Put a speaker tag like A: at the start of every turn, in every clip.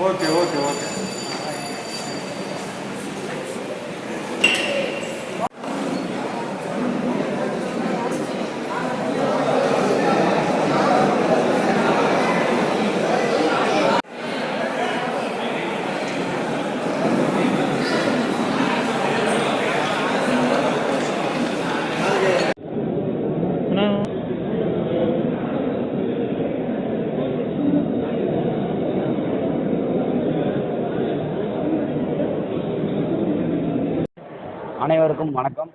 A: 我给我给我给
B: அனைவருக்கும் வணக்கம்.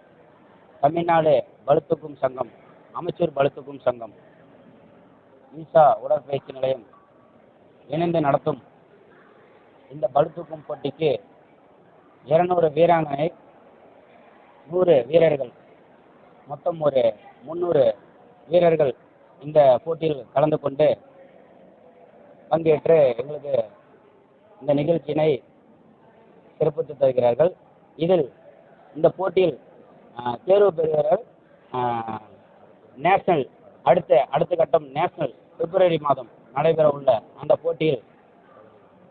B: தமிழ்நாடு பளுதூக்கும் சங்கம் அமைச்சர் பளுதூக்கும் சங்கம் ஈசா உடற்பயிற்சி நிலையம் இணைந்து நடத்தும் இந்த பலுத்துக்கும் போட்டிக்கு இருநூறு வீராங்கனை நூறு வீரர்கள் மொத்தம் ஒரு முந்நூறு வீரர்கள் இந்த போட்டியில் கலந்து கொண்டு பங்கேற்று எங்களுக்கு இந்த நிகழ்ச்சியினை சிறப்பித்து தருகிறார்கள். இதில் இந்த போட்டியில் தேர்வு பெறுகிறவர் நேஷனல் அடுத்த அடுத்த கட்டம் நேஷனல் பிப்ரவரி மாதம் நடைபெற உள்ள அந்த போட்டியில்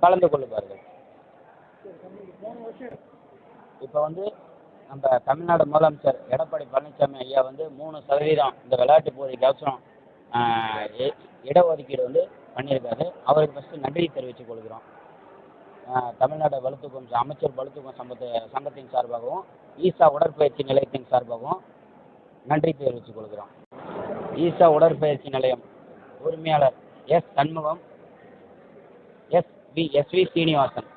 B: கலந்து கொள்ளுவார்கள் இப்போ வந்து நம்ம தமிழ்நாடு முதலமைச்சர் எடப்பாடி பழனிசாமி ஐயா வந்து மூணு சதவீதம் இந்த விளையாட்டு போதைக்கு அவசரம் இ- இடஒதுக்கீடு வந்து பண்ணியிருக்காரு. அவருக்கு ஃபஸ்ட்டு நன்றி தெரிவித்துக் கொள்கிறோம். தமிழ்நாடு வலுத்துக்கும் அமைச்சர் வலுத்துக்கும் சம்பத்த சங்கத்தின் சார்பாகவும் ஈசா உடற்பயிற்சி நிலையத்தின் சார்பாகவும் நன்றி தெரிவித்துக் கொள்கிறோம். ஈசா உடற்பயிற்சி நிலையம் உரிமையாளர் S Shanmugam S V S V Srinivasan.